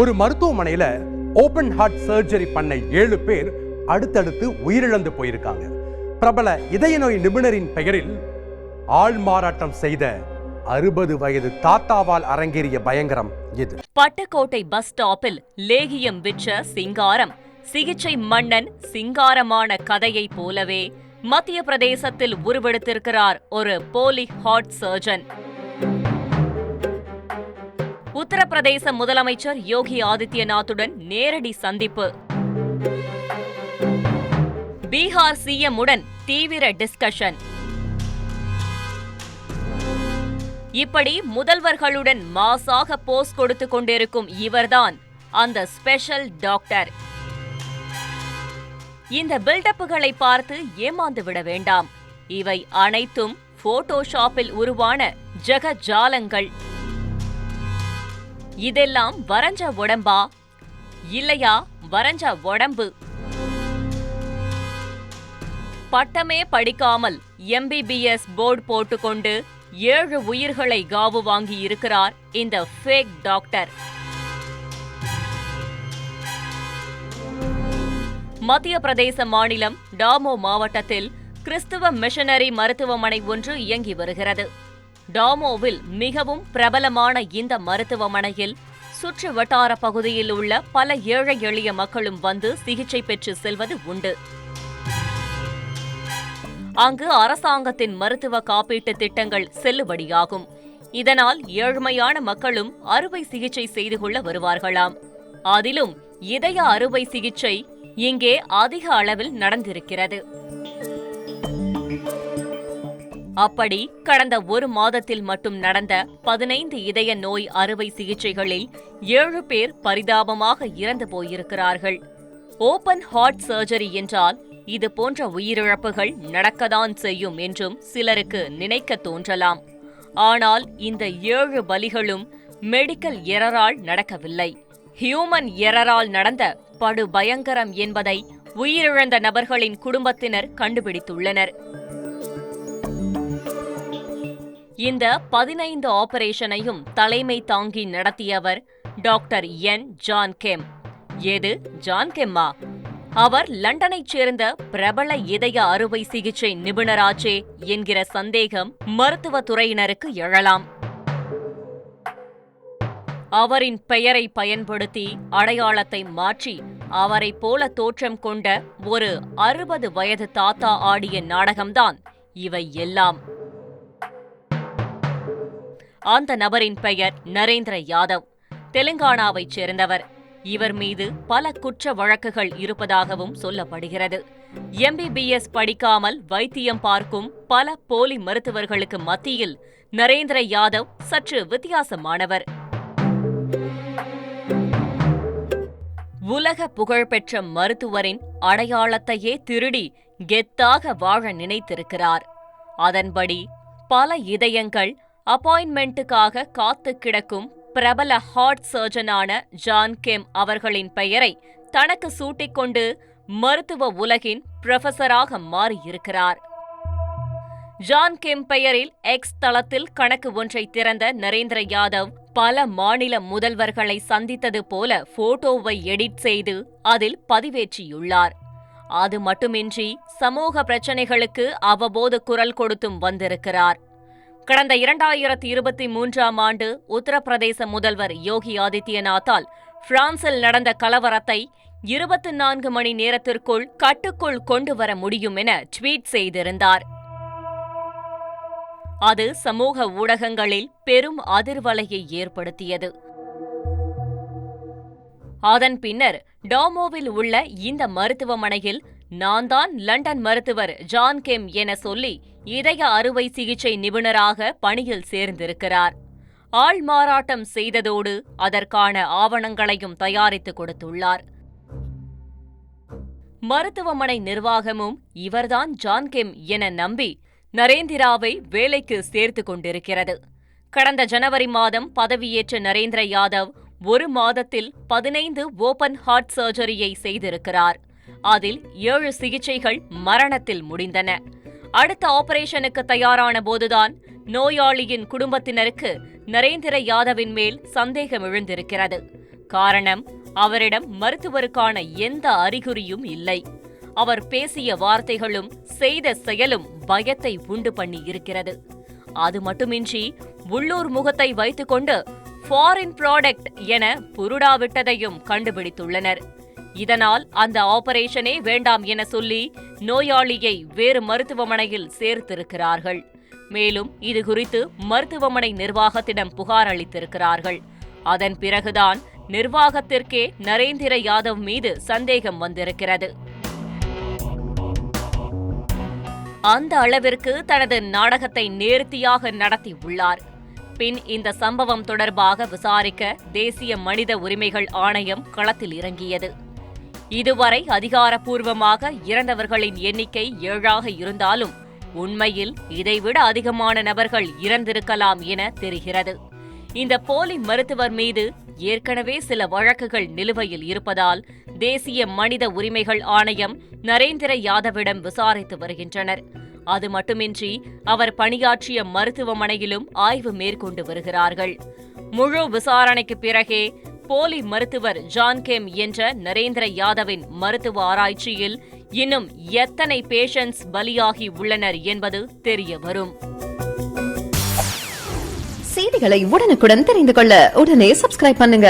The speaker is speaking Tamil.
ஒரு மருத்துவமனையில ஓபன் ஹார்ட் சர்ஜரி பண்ண ஏழு பேர் அடுத்தடுத்து உயிரிழந்து போயிருக்காங்க. பிரபல இதய நோய் நிபுணரின் பெயரில் ஆள் மாறாட்டம் செய்த அறுபது வயது தாத்தாவால் அரங்கேறிய பயங்கரம் இது. பட்டுக்கோட்டை பஸ் ஸ்டாப்பில் லேகியம் விற்ற சிங்காரம். சிகிச்சை மன்னன் சிங்காரமான கதையைப் போலவே மத்திய பிரதேசத்தில் உருவெடுத்திருக்கிறார் ஒரு போலி ஹார்ட் சர்ஜன். உத்தரப்பிரதேச முதலமைச்சர் யோகி ஆதித்யநாத்துடன் நேரடி சந்திப்பு. பீகார் சிஎம் உடன் தீவிர டிஸ்கஷன் இப்படி முதல்வர்களுடன் மாசாக போஸ் கொடுத்து கொண்டிருக்கும் இவர்தான் அந்த ஸ்பெஷல் டாக்டர் இந்த பில்டப்புகளை பார்த்து ஏமாந்து விட வேண்டாம். இவை அனைத்தும் போட்டோஷாப்பில் உருவான ஜெகஜாலங்கள். இதெல்லாம் வரைஞ்ச உடம்பா? இல்லையா வரைஞ்ச உடம்பு? பட்டமே படிக்காமல் எம்பிபிஎஸ் போர்டு போட்டுக்கொண்டு ஏழு உயிர்களை காவு வாங்கி இருக்கிறார் இந்த ஃபேக் டாக்டர் மத்திய பிரதேச மாநிலம் டாமோ மாவட்டத்தில் கிறிஸ்துவ மிஷனரி மருத்துவமனை ஒன்று இயங்கி வருகிறது. டாமோவில் மிகவும் பிரபலமான இந்த மருத்துவமனையில் சுற்று வட்டார பகுதியில் உள்ள பல ஏழை எளிய மக்களும் வந்து சிகிச்சை பெற்று செல்வது உண்டு. அங்கு அரசாங்கத்தின் மருத்துவ காப்பீட்டு திட்டங்கள் செல்லுபடியாகும். இதனால் ஏழ்மையான மக்களும் அறுவை சிகிச்சை செய்து கொள்ள வருவார்களாம். அதிலும் இதய அறுவை சிகிச்சை இங்கே அதிக அளவில் நடந்திருக்கிறது. அப்படி கடந்த ஒரு மாதத்தில் மட்டும் நடந்த பதினைந்து இதய நோய் அறுவை சிகிச்சைகளில் ஏழு பேர் பரிதாபமாக இறந்து போயிருக்கிறார்கள். ஓபன் ஹார்ட் சர்ஜரி என்றால் இது போன்ற உயிரிழப்புகள் நடக்கத்தான் செய்யும் என்றும் சிலருக்கு நினைக்க தோன்றலாம். ஆனால் இந்த ஏழு பலிகளும் மெடிக்கல் எரரால் நடக்கவில்லை. ஹியூமன் எரரால் நடந்த படு பயங்கரம் என்பதை உயிரிழந்த நபர்களின் குடும்பத்தினர் கண்டுபிடித்துள்ளனர். இந்த பதினைந்து ஆபரேஷனையும் தலைமை தாங்கி நடத்தியவர் டாக்டர் என். John Kem. எது? ஜான் கெம்மா? அவர் லண்டனைச் சேர்ந்த பிரபல இதய அறுவை சிகிச்சை நிபுணராச்சே என்கிற சந்தேகம் மருத்துவத் துறையினருக்கு எழலாம். அவரின் பெயரை பயன்படுத்தி அடையாளத்தை மாற்றி அவரைப் போல தோற்றம் கொண்ட ஒரு அறுபது வயது தாத்தா ஆடிய நாடகம்தான் இவை எல்லாம் அந்த நபரின் பெயர் நரேந்திர யாதவ். தெலுங்கானாவைச் சேர்ந்தவர். இவர் மீது பல குற்ற வழக்குகள் இருப்பதாகவும் சொல்லப்படுகிறது. எம்பிபிஎஸ் படிக்காமல் வைத்தியம் பார்க்கும் பல போலி மருத்துவர்களுக்கு மத்தியில் நரேந்திர யாதவ் சற்று வித்தியாசமானவர். உலக புகழ்பெற்ற மருத்துவரின் அடையாளத்தையே திருடி கெத்தாக வாழ நினைத்திருக்கிறார். அதன்படி பல இதயங்கள் அப்பாயின்மெண்ட்டுக்காக காத்து கிடக்கும் பிரபல ஹார்ட் சர்ஜனான ஜான் கெம் அவர்களின் பெயரை தனக்கு சூட்டிக்கொண்டு மருத்துவ உலகின் புரொஃபசராக மாறியிருக்கிறார். ஜான் கெம் பெயரில் எக்ஸ் தளத்தில் கணக்கு ஒன்றை திறந்த நரேந்திர யாதவ் பல மாநில முதல்வர்களை சந்தித்தது போல போட்டோவை எடிட் செய்து அதில் பதிவேற்றியுள்ளார். அது மட்டுமின்றி சமூக பிரச்சனைகளுக்கு அவ்வப்போது குரல் கொடுத்தும் வந்திருக்கிறார். கடந்த இரண்டாயிரத்தி இருபத்தி மூன்றாம் ஆண்டு உத்தரப்பிரதேச முதல்வர் யோகி ஆதித்யநாத்தால் பிரான்சில் நடந்த கலவரத்தை இருபத்தி நான்கு மணி நேரத்திற்குள் கட்டுக்குள் கொண்டு வர முடியும் என ட்வீட் செய்திருந்தார். அது சமூக ஊடகங்களில் பெரும் அதிர்வலையை ஏற்படுத்தியது. அதன் பின்னர் டாமோவில் உள்ள இந்த மருத்துவமனையில் நான் தான் லண்டன் மருத்துவர் ஜான் கெம் என சொல்லி இதய அறுவை சிகிச்சை நிபுணராக பணியில் சேர்ந்திருக்கிறார். ஆள் மாறாட்டம் செய்ததோடு அதற்கான ஆவணங்களையும் தயாரித்து கொடுத்துள்ளார். மருத்துவமனை நிர்வாகமும் இவர்தான் ஜான் கெம் என நம்பி நரேந்திராவை வேலைக்கு சேர்த்து கொண்டிருக்கிறது. கடந்த ஜனவரி மாதம் பதவியேற்ற நரேந்திர யாதவ் ஒரு மாதத்தில் பதினைந்து ஓபன் ஹார்ட் சர்ஜரியை செய்திருக்கிறார். அதில் ஏழு சிகிச்சைகள் மரணத்தில் முடிந்தன. அடுத்த ஆபரேஷனுக்கு தயாரான போதுதான் நோயாளியின் குடும்பத்தினருக்கு நரேந்திர யாதவின் மேல் சந்தேகம் எழுந்திருக்கிறது. காரணம் அவரிடம் மருத்துவருக்கான எந்த அறிகுறியும் இல்லை. அவர் பேசிய வார்த்தைகளும் செய்த செயலும் பயத்தை உண்டு பண்ணி இருக்கிறது. அது மட்டுமின்றி உள்ளூர் முகத்தை வைத்துக்கொண்டு ஃபாரின் ப்ராடக்ட் என புருடாவிட்டதையும் கண்டுபிடித்துள்ளனர். இதனால் அந்த ஆபரேஷனே வேண்டாம் என சொல்லி நோயாளியை வேறு மருத்துவமனையில் சேர்த்திருக்கிறார்கள். மேலும் இது குறித்து மருத்துவமனை நிர்வாகத்திடம் புகார் அளித்திருக்கிறார்கள். அதன் பிறகுதான் நிர்வாகத்திற்கே நரேந்திர யாதவ் மீது சந்தேகம் வந்திருக்கிறது. அந்த அளவிற்கு தனது நாடகத்தை நேர்த்தியாக நடத்தி உள்ளார். பின் இந்த சம்பவம் தொடர்பாக விசாரிக்க தேசிய மனித உரிமைகள் ஆணையம் களத்தில் இறங்கியது. இதுவரை அதிகாரப்பூர்வமாக இறந்தவர்களின் எண்ணிக்கை ஏழாக இருந்தாலும் உண்மையில் இதைவிட அதிகமான நபர்கள் இறந்திருக்கலாம் என தெரிகிறது. இந்த போலி மருத்துவர் மீது ஏற்கனவே சில வழக்குகள் நிலுவையில் இருப்பதால் தேசிய மனித உரிமைகள் ஆணையம் நரேந்திர யாதவிடம் விசாரித்து வருகின்றனர். அது மட்டுமின்றி அவர் பணியாற்றிய மருத்துவமனையிலும் ஆய்வு மேற்கொண்டு வருகிறார்கள். முழு விசாரணைக்கு பிறகே போலி மருத்துவர் ஜான் கெம் என்ற நரேந்திர யாதவின் மருத்துவ ஆராய்ச்சியில் இன்னும் எத்தனை பேஷண்ட்ஸ் பலியாகி உள்ளனர் என்பது தெரிய வரும் செய்திகளை உடனுக்குடன் தெரிந்து கொள்ள உடனே சப்ஸ்கிரைப் பண்ணுங்க.